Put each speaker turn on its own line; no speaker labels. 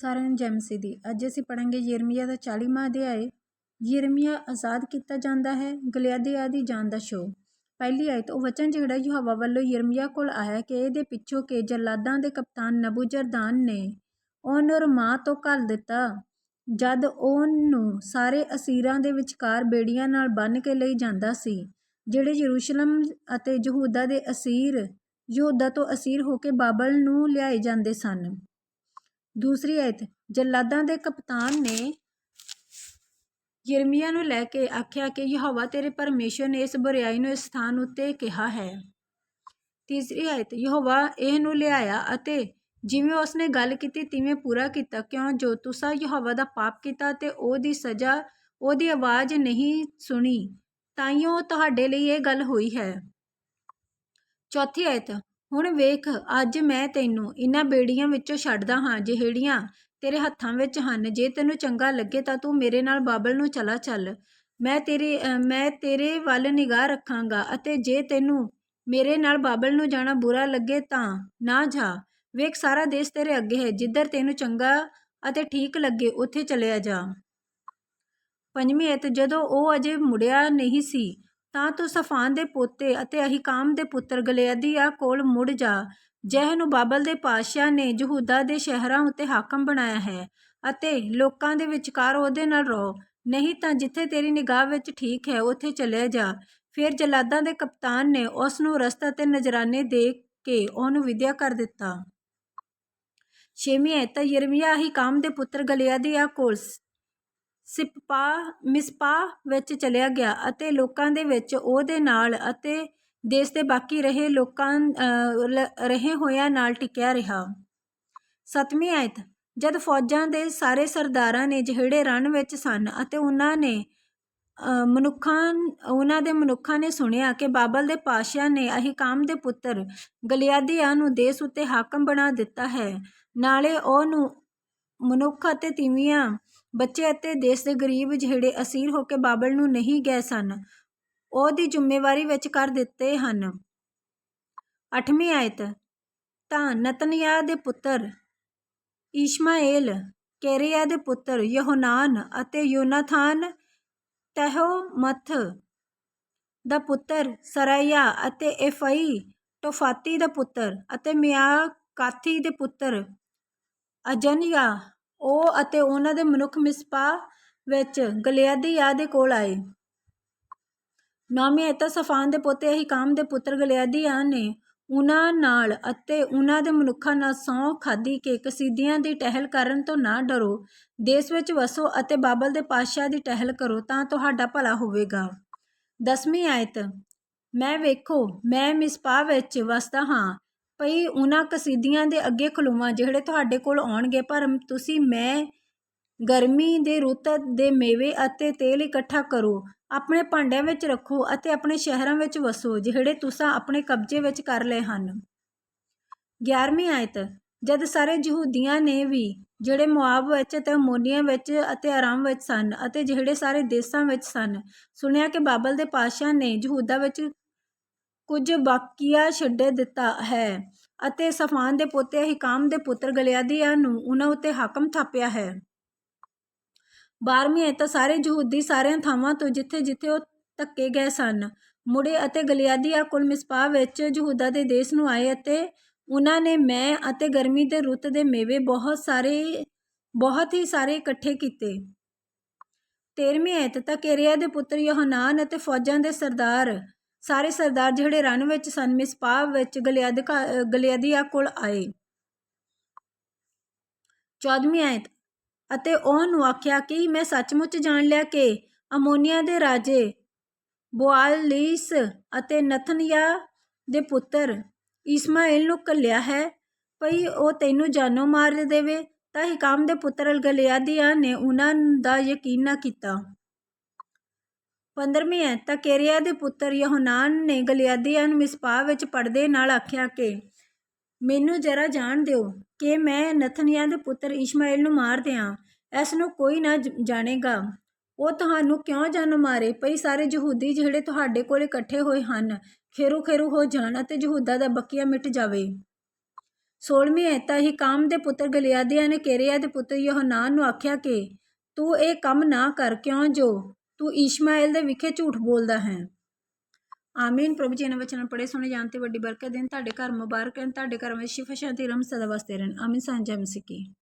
ਸਾਰਿਆਂ ਨੂੰ ਜੈ ਮਸੀਹ ਦੀ। ਅੱਜ ਅਸੀਂ ਪੜਾਂਗੇ ਯਰਮੀਆ ਦਾ 40ਵਾਂ ਅਧਿਆਇ। ਯਿਰਮੀਆ ਆਜ਼ਾਦ ਕੀਤਾ ਜਾਂਦਾ ਹੈ ਗਲਿਆਦਿਆ ਦੀ ਜਾਨ ਦਾ ਸ਼ੋ ਪਹਿਲੀ ਆਇਤ, ਉਹ ਵਚਨ ਜਿਹੜਾ ਯਹੋਵਾ ਵੱਲੋਂ ਯਿਰਮੀਆ ਕੋਲ ਆਇਆ ਕਿ ਇਹਦੇ ਪਿੱਛੋਂ ਕਿ ਜਲਾਦਾਂ ਦੇ ਕਪਤਾਨ ਨਬੂਜਰਦਾਨ ਨੇ ਉਹਨੂੰ ਮਾਂ ਤੋਂ ਘੱਲ ਦਿੱਤਾ। ਜਦ ਉਹਨੂੰ ਸਾਰੇ ਅਸੀਰਾਂ ਦੇ ਵਿਚਕਾਰ ਬੇੜੀਆਂ ਨਾਲ ਬੰਨ ਕੇ ਲਈ ਜਾਂਦਾ ਸੀ, ਜਿਹੜੇ ਯਰੂਸ਼ਲਮ ਅਤੇ ਯਹੂਦਾ ਦੇ ਅਸੀਰ, ਯਹੂਦਾ ਤੋਂ ਅਸੀਰ ਹੋ ਕੇ ਬਾਬਲ ਨੂੰ ਲਿਆਏ ਜਾਂਦੇ ਸਨ। ਦੂਸਰੀ ਆਇਤ, ਜਲਾਦਾਂ ਦੇ ਕਪਤਾਨ ਨੇ ਯਿਰਮੀਆ ਨੂੰ ਲੈ ਕੇ ਆਖਿਆ ਕਿ ਯਹੋਵਾ ਤੇਰੇ ਪਰਮੇਸ਼ਰ ਨੇ ਇਸ ਬੁਰਿਆਈ ਨੂੰ ਇਸ ਸਥਾਨ ਉੱਤੇ ਕਿਹਾ ਹੈ। ਤੀਸਰੀ ਆਇਤ, ਯਹੋਵਾ ਇਹ ਨੂੰ ਲਿਆਇਆ ਅਤੇ ਜਿਵੇਂ ਉਸਨੇ ਗੱਲ ਕੀਤੀ, ਤਿਵੇਂ ਪੂਰਾ ਕੀਤਾ। ਕਿਉਂ? ਜੋ ਤੁਸਾਂ ਯਹੋਵਾ ਦਾ ਪਾਪ ਕੀਤਾ ਤੇ ਉਹਦੀ ਸਜ਼ਾ, ਉਹਦੀ ਆਵਾਜ਼ ਨਹੀਂ ਸੁਣੀ ਤਾਈਓ ਤੁਹਾਡੇ ਲਈ ਇਹ ਗੱਲ ਹੋਈ ਹੈ। ਚੌਥੀ ਆਇਤ ਹੁਣ ਵੇਖ, ਅੱਜ ਮੈਂ ਤੈਨੂੰ ਇਨ੍ਹਾਂ ਬੇੜੀਆਂ ਵਿੱਚੋਂ ਛੱਡਦਾ ਹਾਂ, ਜਿਹੜੀਆਂ ਤੇਰੇ ਹੱਥਾਂ ਵਿੱਚ ਹਨ। ਜੇ ਤੈਨੂੰ ਚੰਗਾ ਲੱਗੇ ਤਾਂ ਤੂੰ ਮੇਰੇ ਨਾਲ ਬਾਬਲ ਨੂੰ ਚਲਾ ਚੱਲ। ਮੈਂ ਤੇਰੇ ਮੈਂ ਤੇਰੇ ਵੱਲ ਨਿਗਾਹ ਰੱਖਾਂਗਾ ਅਤੇ ਜੇ ਤੈਨੂੰ ਮੇਰੇ ਨਾਲ ਬਾਬਲ ਨੂੰ ਜਾਣਾ ਬੁਰਾ ਲੱਗੇ ਤਾਂ ਨਾ ਜਾ। ਵੇਖ, ਸਾਰਾ ਦੇਸ਼ ਤੇਰੇ ਅੱਗੇ ਹੈ। ਜਿੱਧਰ ਤੈਨੂੰ ਚੰਗਾ ਅਤੇ ਠੀਕ ਲੱਗੇ, ਉੱਥੇ ਚਲਿਆ ਜਾ। ਪੰਜਵੀਂ ਐਤ, ਜਦੋਂ ਉਹ ਅਜੇ ਮੁੜਿਆ ਨਹੀਂ ਸੀ ਤਾਂ ਤੂੰ ਸਫਾਨ ਦੇ ਪੋਤੇ ਅਤੇ ਅਹੀਕਾਮ ਦੇ ਪੁੱਤਰ ਗਲਿਆਦੀਆ ਕੋਲ ਮੁੜ ਜਾ, ਜਹ ਨੂੰ ਬਾਬਲ ਦੇ ਪਾਤਸ਼ਾਹ ਨੇ ਯਹੂਦਾ ਦੇ ਸ਼ਹਿਰਾਂ ਉੱਤੇ ਹਾਕਮ ਬਣਾਇਆ ਹੈ ਅਤੇ ਲੋਕਾਂ ਦੇ ਵਿਚਕਾਰ ਉਹਦੇ ਨਾਲ ਰਹੋ, ਨਹੀਂ ਤਾਂ ਜਿੱਥੇ ਤੇਰੀ ਨਿਗਾਹ ਵਿੱਚ ਠੀਕ ਹੈ, ਉੱਥੇ ਚਲਿਆ ਜਾ। ਫਿਰ ਜਲਾਦਾਂ ਦੇ ਕਪਤਾਨ ਨੇ ਉਸ ਨੂੰ ਰਸਤਾ ਤੇ ਨਜ਼ਰਾਨੇ ਦੇ ਕੇ ਉਹਨੂੰ ਵਿਦਿਆ ਕਰ ਦਿੱਤਾ। ਛੇਵੀਂ ਐਤ ਯਰਮੀਆ ਅਹੀਕਾਮ ਦੇ ਪੁੱਤਰ ਗਲਿਆਦੀਆ ਕੋਲ ਸਿਪਪਾ, ਮਿਸਪਾ ਵਿੱਚ ਚਲਿਆ ਗਿਆ ਅਤੇ ਲੋਕਾਂ ਦੇ ਵਿੱਚ ਉਹਦੇ ਨਾਲ ਅਤੇ ਦੇਸ਼ ਦੇ ਬਾਕੀ ਰਹੇ ਲੋਕਾਂ ਰਹੇ ਹੋਇਆਂ ਨਾਲ ਟਿਕਿਆ ਰਿਹਾ। ਸਤਵੀਂ ਆਇਤ, ਜਦ ਫੌਜਾਂ ਦੇ ਸਾਰੇ ਸਰਦਾਰਾਂ ਨੇ ਜਿਹੜੇ ਰਣ ਵਿੱਚ ਸਨ ਅਤੇ ਉਹਨਾਂ ਨੇ ਮਨੁੱਖਾਂ, ਉਹਨਾਂ ਦੇ ਮਨੁੱਖਾਂ ਨੇ ਸੁਣਿਆ ਕਿ ਬਾਬਲ ਦੇ ਪਾਸ਼ਾ ਨੇ ਅਹੀਕਾਮ ਦੇ ਪੁੱਤਰ ਗਲਿਆਦੀਆ ਨੂੰ ਦੇਸ਼ ਉੱਤੇ ਹਾਕਮ ਬਣਾ ਦਿੱਤਾ ਹੈ, ਨਾਲੇ ਉਹ ਨੂੰ ਮਨੁੱਖ ਅਤੇ ਤੀਵੀਆਂ ਬੱਚੇ ਅਤੇ ਦੇਸ਼ ਦੇ ਗਰੀਬ ਜਿਹੜੇ ਅਸੀਰ ਹੋ ਕੇ ਬਾਬਲ ਨੂੰ ਨਹੀਂ ਗਏ ਸਨ ਉਹ ਦੀ ਜ਼ਿੰਮੇਵਾਰੀ ਵਿੱਚ ਕਰ ਦਿੱਤੇ ਹਨ। ਅੱਠਵੀਂ ਆਇਤ, ਤਾਂ ਨਤਨਿਆ ਦੇ ਪੁੱਤਰ ਇਸ਼ਮਾਏਲ, ਕੇਰੀਆ ਦੇ ਪੁੱਤਰ ਯਹੋਨਾਨ ਅਤੇ ਯੋਨਾਥਾਨ ਤਹਿਮਥ ਦਾ ਪੁੱਤਰ ਸਰਾਇਆ ਅਤੇ ਐਫਈ ਟੋਫਾਤੀ ਦਾ ਪੁੱਤਰ ਅਤੇ ਮਿਆ ਕਾਥੀ ਦੇ ਪੁੱਤਰ ਅਜਨਿਆ ਉਹ ਅਤੇ ਉਹਨਾਂ ਦੇ ਮਨੁੱਖ ਮਿਸਪਾ ਵਿੱਚ ਗਲਿਆਦੀਆ ਦੇ ਕੋਲ ਆਏ। ਨੌਵੀਂ ਐਤਾ ਸਫਾਨ ਦੇ ਪੋਤੇ ਅਹੀਕਾਮ ਦੇ ਪੁੱਤਰ ਗਲਿਆਦੀਆ ਨੇ ਉਹਨਾਂ ਨਾਲ ਅਤੇ ਉਹਨਾਂ ਦੇ ਮਨੁੱਖਾਂ ਨਾਲ ਸਹੁੰ ਖਾਧੀ ਕਿ ਕਸੀਦੀਆਂ ਦੀ ਟਹਿਲ ਕਰਨ ਤੋਂ ਨਾ ਡਰੋ। ਦੇਸ਼ ਵਿੱਚ ਵਸੋ ਅਤੇ ਬਾਬਲ ਦੇ ਪਾਤਸ਼ਾਹ ਦੀ ਟਹਿਲ ਕਰੋ ਤਾਂ ਤੁਹਾਡਾ ਭਲਾ ਹੋਵੇਗਾ। ਦਸਵੀਂ ਆਇਤ, ਮੈਂ ਵੇਖੋ, ਮੈਂ ਮਿਸਪਾ ਵਿੱਚ ਵਸਦਾ ਹਾਂ। ਭਈ ਉਹਨਾਂ ਕਸੀਦੀਆਂ ਦੇ ਅੱਗੇ ਖਲੋਵਾਂ ਜਿਹੜੇ ਤੁਹਾਡੇ ਕੋਲ ਆਉਣਗੇ, ਪਰ ਤੁਸੀਂ ਮੈਂ ਗਰਮੀ ਦੇ ਰੁੱਤ ਦੇ ਮੇਵੇ ਅਤੇ ਤੇਲ ਇਕੱਠਾ ਕਰੋ, ਆਪਣੇ ਭਾਂਡਿਆਂ ਵਿੱਚ ਰੱਖੋ ਅਤੇ ਆਪਣੇ ਸ਼ਹਿਰਾਂ ਵਿੱਚ ਵਸੋ, ਜਿਹੜੇ ਤੁਸੀਂ ਆਪਣੇ ਕਬਜ਼ੇ ਵਿੱਚ ਕਰ ਲਏ ਹਨ। 11ਵੀਂ ਆਇਤ, ਜਦ ਸਾਰੇ ਯਹੂਦੀਆਂ ਨੇ ਵੀ ਜਿਹੜੇ ਮੁਆਬ ਵਿੱਚ ਅਤੇ ਅਮੋਨੀਆ ਵਿੱਚ ਅਤੇ ਆਰਾਮ ਵਿੱਚ ਸਨ ਅਤੇ ਜਿਹੜੇ ਸਾਰੇ ਦੇਸ਼ਾਂ ਵਿੱਚ ਸਨ, ਸੁਣਿਆ ਕਿ ਬਾਬਲ ਦੇ ਪਾਤਸ਼ਾਹ ਨੇ ਯਹੂਦਾ ਵਿੱਚ ਕੁਝ ਬਾਕੀਆ ਛੱਡ ਦਿੱਤਾ ਹੈ ਅਤੇ ਸਫਾਨ ਦੇ ਪੋਤੇ ਹਿਕਾਮ ਦੇ ਪੁੱਤਰ ਗਲਿਆਦੀਆ ਨੂੰ ਉਹਨਾਂ ਉੱਤੇ ਹਾਕਮ ਥਾਪਿਆ ਹੈ। 12ਵੀਂ ਐਤ ਸਾਰੇ ਯਹੂਦੀ ਸਾਰਿਆਂ ਥਾਵਾਂ ਤੋਂ ਜਿੱਥੇ ਜਿੱਥੇ ਉਹ ਧੱਕੇ ਗਏ ਸਨ, ਮੁੜੇ ਅਤੇ ਗਲਿਆਦੀਆ ਕੋਲ ਮਿਸਪਾ ਵਿੱਚ ਯਹੂਦਾ ਦੇ ਦੇਸ਼ ਨੂੰ ਆਏ ਅਤੇ ਉਹਨਾਂ ਨੇ ਮੈਂ ਅਤੇ ਗਰਮੀ ਦੇ ਰੁੱਤ ਦੇ ਮੇਵੇ ਬਹੁਤ ਸਾਰੇ, ਬਹੁਤ ਹੀ ਸਾਰੇ ਇਕੱਠੇ ਕੀਤੇ। 13ਵੀਂ ਐਤ ਤੱਕ ਏਰੀਆ ਦੇ ਪੁੱਤਰ ਯੋਹਨਾਨ ਅਤੇ ਫੌਜਾਂ ਦੇ ਸਰਦਾਰ ਸਾਰੇ ਸਰਦਾਰ ਜਿਹੜੇ ਰਣ ਵਿੱਚ ਸਨ ਮਿਸਪਾ ਵਿੱਚ ਗਲਿਆਦ ਗਲਿਆਦੀਆ ਕੋਲ ਆਏ। 14ਵੀਂ ਆਇਤ, ਅਤੇ ਉਹਨੂੰ ਆਖਿਆ, ਕਿ ਮੈਂ ਸੱਚਮੁੱਚ ਜਾਣ ਲਿਆ ਕਿ ਅਮੋਨੀਆ ਦੇ ਰਾਜੇ ਬੁਆਲਿਸ ਅਤੇ ਨਥਨਿਆ ਦੇ ਪੁੱਤਰ ਇਸਮਾਇਲ ਨੂੰ ਕੱਲਿਆ ਹੈ? ਭਈ ਉਹ ਤੈਨੂੰ ਜਾਨੋਂ ਮਾਰ ਦੇਵੇ, ਤਾਂ ਹਿਕਾਮ ਦੇ ਪੁੱਤਰ ਅਲਗਲਿਆਦੀਆ ਨੇ ਉਹਨਾਂ ਦਾ ਯਕੀਨ ਨਾ ਕੀਤਾ। 15ਵੀਂ ਹੈ ਤਾਂ ਕੇਰਿਆ ਦੇ ਪੁੱਤਰ ਯਹੋਨਾਨ ਨੇ ਗਲਿਆਦੀਆ ਨੂੰ ਮਿਸਪਾ ਵਿੱਚ ਪੜਦੇ ਨਾਲ ਆਖਿਆ ਕਿ, ਮੈਨੂੰ ਜਰਾ ਜਾਣ ਦਿਓ ਕਿ ਮੈਂ ਨਥਨਿਆ ਦੇ ਪੁੱਤਰ ਇਸ਼ਮਾਇਲ ਨੂੰ ਮਾਰ ਦਿਆਂ। ਇਸ ਨੂੰ ਕੋਈ ਨਾ ਜਾਣੇਗਾ। ਉਹ ਤੁਹਾਨੂੰ ਕਿਉਂ ਜਾਨ ਮਾਰੇ? ਪਈ ਸਾਰੇ ਯਹੂਦੀ ਜਿਹੜੇ ਤੁਹਾਡੇ ਕੋਲ ਇਕੱਠੇ ਹੋਏ ਹਨ ਖੇਰੂ ਖੇਰੂ ਹੋ ਜਾਣ ਅਤੇ ਯਹੂਦਾ ਦਾ ਬਕੀਆ ਮਿਟ ਜਾਵੇ। ਸੋਲਵੀਂ ਆਇਤ ਤਾਂ ਹੀ ਕਾਮ ਦੇ ਪੁੱਤਰ ਗਲਿਆਦਿਆਂ ਨੇ ਕੇਰਿਆ ਦੇ ਪੁੱਤਰ ਯੋਹਨਾਨ ਨੂੰ ਆਖਿਆ ਕਿ, ਤੂੰ ਇਹ ਕੰਮ ਨਾ ਕਰ, ਕਿਉਂ ਜੋ? ਤੂੰ ਇਸ਼ਮਾਇਲ ਦੇ ਵਿਖੇ ਝੂਠ ਬੋਲਦਾ ਹੈ। ਆਮੀਨ, ਪ੍ਰਭੂ ਜੀ ਨੇ ਵਚਨ ਪੜੇ ਸੁਣੇ, ਜਾਣ ਤੇ ਵੱਡੀ ਬਰਕਤ ਦੇਣ। ਤੁਹਾਡੇ ਘਰ ਮੁਬਾਰਕ ਰਹਿਣ ਤੁਹਾਡੇ ਘਰ ਵਿੱਚ ਸ਼ਿਫਾ ਸ਼ਾਂਤੀ ਰਮ ਸਦਾ ਵਸਦੇ ਰਹਿਣ। ਆਮੀਨ, ਸਾਂਝਾ ਮਸੀਹ ਕੀ।